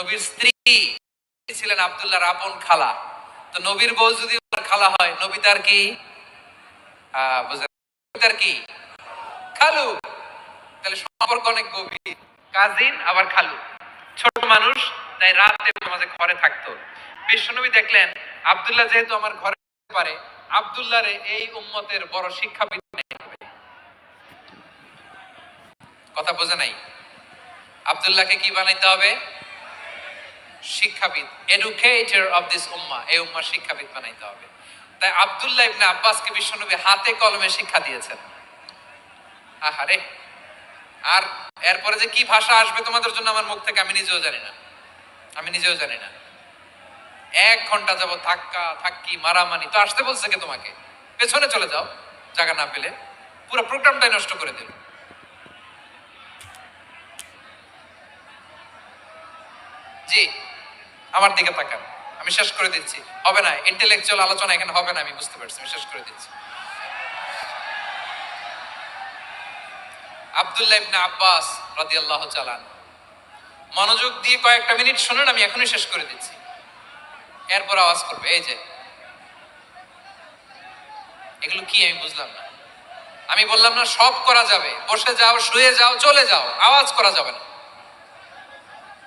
নবীর স্ত্রী ছিলেন আব্দুল্লাহর আপন খালা। তো নবীর বউ যদি খালা হয়, নবী তার কি? তার কি? খালু। তাহলে সম্পর্ক অনেক গভীর। কাজিন, আবার খালু। ছোট মানুষ, তাই রাতে আমাদের ঘরে থাকতো। বিশ্বনবী দেখলেন, আব্দুল্লাহ যেহেতু আমার ঘরে পারে আব্দুল্লাহ এই উম্মতের বড় শিক্ষাবিদ কথা বোঝে নাই? আব্দুল্লাহকে কি বানাইতে হবে? শিক্ষাবিদ এডুকেটর অফ দিস উম্মা এই উম্মার শিক্ষাবিদ বানাইতে হবে। তাই আব্দুল্লাহ ইবনে আব্বাসকে বিশ্বনবী হাতে কলমে শিক্ষা দিয়েছেন। আহারে! আর এরপরে যে কি ভাষা আসবে তোমাদের জন্য আমার মুখ থেকে আমি নিজেও জানি না। আমি নিজেও জানি না। এক ঘণ্টা যাব ধাক্কা, ধাক্কি, মারামারি, তো আসতে বলছে কে তোমাকে? পেছনে চলে যাও, জায়গা না পেলে। পুরো প্রোগ্রামটাই নষ্ট করে দিল। জি। আমার দিকে তাকান। আমি শেষ করে দিচ্ছি। হবে না ইন্টেলেকচুয়াল আলোচনা এখানে হবে না, আমি বুঝতে পারছি, আমি শেষ করে দিচ্ছি। আব্দুল্লাহ ইবনে আব্বাস রাদিয়াল্লাহু চালান মনোযোগ দিয়ে কয়েকটা মিনিট শুনুন, আমি এখনই শেষ করে দিচ্ছি। এরপর আওয়াজ করবে, এই যে। এগুলো কি আমি বুঝলাম না। আমি বললাম না, সব করা যাবে। বসে যাও, শুয়ে যাও, চলে যাও, আওয়াজ করা যাবে না।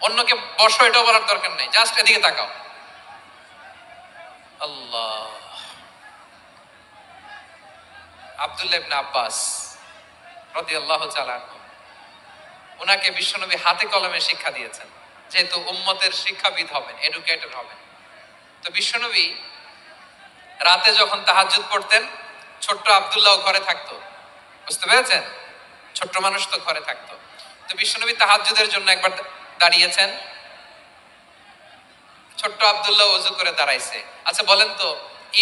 অন্যকে বসো এটাও বলার দরকার নেই। জাস্ট এদিকে তাকাও। আল্লাহ। আব্দুল্লাহ ইবনে আব্বাস রাদিয়াল্লাহু তাআলা আনহু। ওনাকে বিশ্বনবী হাতে কলমে শিক্ষা দিয়েছেন, যেহেতু উম্মতের শিক্ষাবিদ হবেন এডুকেটর হবেন। তো বিশ্বনবী রাতে যখন তাহাজ্জুদ পড়তেন, ছোট্ট আব্দুল্লাহ ঘরে থাকতো। বুঝতে পেরেছেন? ছোট্ট মানুষ তো ঘরে থাকতো। তো বিশ্বনবী তাহাজ্জুদের জন্য একবার দাঁড়িয়েছেন। ছোট্ট আব্দুল্লাহ অজু করে দাঁড়াইছে। আচ্ছা বলেন তো,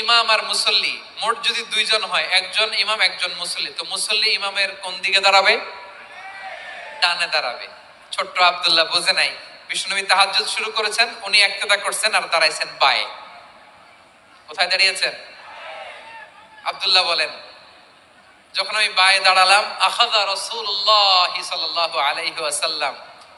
ইমাম আর মুসল্লি, মোট যদি দুইজন হয়, একজন ইমাম, একজন মুসল্লি, তো মুসল্লি ইমামের কোন দিকে দাঁড়াবে? ডানে দাঁড়াবে। ছোট্ট আব্দুল্লাহ বুঝে নাই। বিষ্ণুনবী তাহাজ্জুদ শুরু করেছেন, উনি একতেদা করছেন আর দাঁড়াইছেন বায়ে। কোথায় দাঁড়িয়েছেন? আব্দুল্লাহ বলেন, যখন আমি বায়ে দাঁড়ালাম আখাদা রসুল্লাহ সাল্লাল্লাহু আলাইহি ওয়াসাল্লাম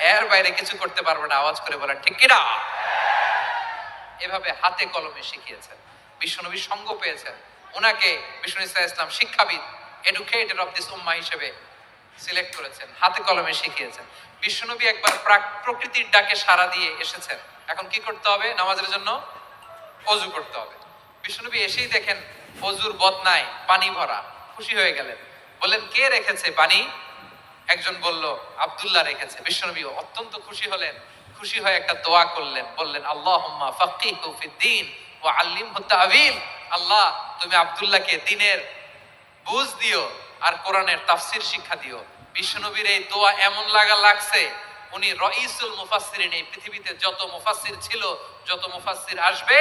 এর বাইরে কিছু করতে পারবে না, আওয়াজ করে বলেন, ঠিক কিনা এভাবে হাতে কলমে শিখিয়েছেন, বিশ্বনবী সঙ্গ পেয়েছেন। ওনাকে বিষ্ণু ইসলাম ইসলাম শিক্ষাবিদ এডুকেটেড অফ দিস উম্মা হিসেবে সিলেক্ট করেছেন, হাতে কলমে শিখিয়েছেন। বিশ্বনবী একবার প্রাক- প্রকৃতির ডাকে সাড়া দিয়ে এসেছেন। এখন কি করতে হবে? নামাজের জন্য অজু করতে হবে। বিষ্ণুনবী এসেই দেখেন অজুর বদনায় পানি ভরা, খুশি হয়ে গেলেন। বললেন, কে রেখেছে পানি? একজন বলল, আব্দুল্লাহ রেখেছে, বিশ্বনবী অত্যন্ত খুশি হলেন, খুশি হয়ে একটা দোয়া করলেন, বললেন ফাক্কিহু ফিদ্দিন ওয়া আল্লিমহু তা'ওয়িল। আল্লাহ, তুমি আব্দুল্লাহকে দিনের বুঝ দিও আর কোরআনের তাফসির শিক্ষা দিও। বিশ্বনবীর এই দোয়া এমন লাগা লাগছে, উনি রইসুল মুফাসসিরিন, এই পৃথিবীতে যত মুফাসসির ছিল, যত মুফাসসির আসবে,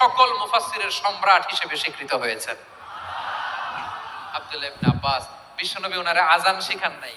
সকল মুফাসসিরের সম্রাট হিসেবে স্বীকৃত হয়েছেন। আব্দুল্লাহ ইবনে আব্বাস, বিশ্বনবী ওনারে আজান শিখান নাই।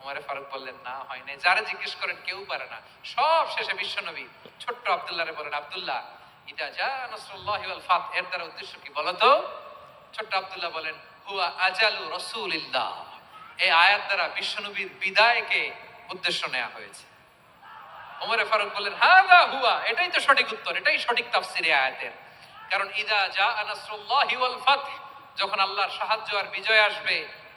উমরে ফারুক বললেন, না, হয় নাই। যারা জিজ্ঞেস করেন, কেউ পারে না। সব শেষে বিশ্বনবী ছোট্ট আব্দুল্লাহরে বলেন, আব্দুল্লাহ, ইদা যা নাসরুল্লাহি ওয়াল ফাত। এর দ্বারা উদ্দেশ্য কি বলো তো ছোট্ট আব্দুল্লাহ বলেন, হুয়া আজালু রসুলিল্লাহ। এই আয়াত দ্বারা বিশ্বনবীর বিদায়কে উদ্দেশ্য নেওয়া হয়েছে। ওমরে ফারুক বললেন, হাদা হুয়া। এটাই তো সঠিক উত্তর, এটাই সঠিক তাফসির আয়াতের। কারণ, ইদা জা নাসরুল্লাহি ওয়াল ফাতহ যখন আল্লাহর সাহায্য আর বিজয় আসবে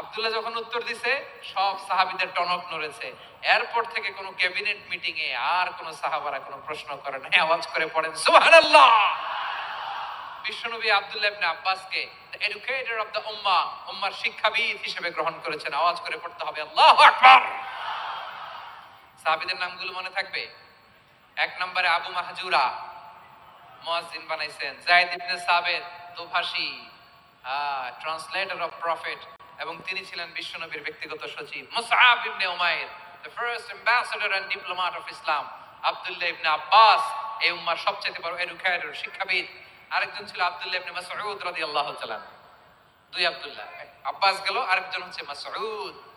আব্দুল্লাহ যখন উত্তর দিছে, সব সাহাবিদের টনক নড়েছে। এরপর থেকে কোনো ক্যাবিনেট মিটিং এ আর কোনো সাহাবারা কোনো প্রশ্ন করে নাই, আওয়াজ করে পড়েন, সুবহানাল্লাহ! বিশ্বনবী আব্দুল্লাহ ইবনে আব্বাসকে এডুকেটর অফ দ্য উম্মাহ উম্মার শিক্ষাবিদ হিসেবে গ্রহণ করেছেন। আওয়াজ করে পড়তে হবে, আল্লাহু আকবার! নামগুলো মনে থাকবে? এক নম্বরে আবু মাহজুরা মুয়াজ্জিন বানাইছেন, Zayed ibn translator of prophet এবং তিনি ছিলেন বিশ্বনবীর ব্যক্তিগত সচিব। Musab ibn Umair the first end of Islam Abdullah ibn Abbas, এই উম্মার সবচেয়ে বড় এডুকেটর শিক্ষাবিদ। আরেকজন ছিল আব্দুল্লাহ ইবনে মাসউদ রাদিয়াল্লাহু তাআলা দুই আব্দুল্লাহ, আব্বাস গেল, আরেকজন হচ্ছে মাসউদ।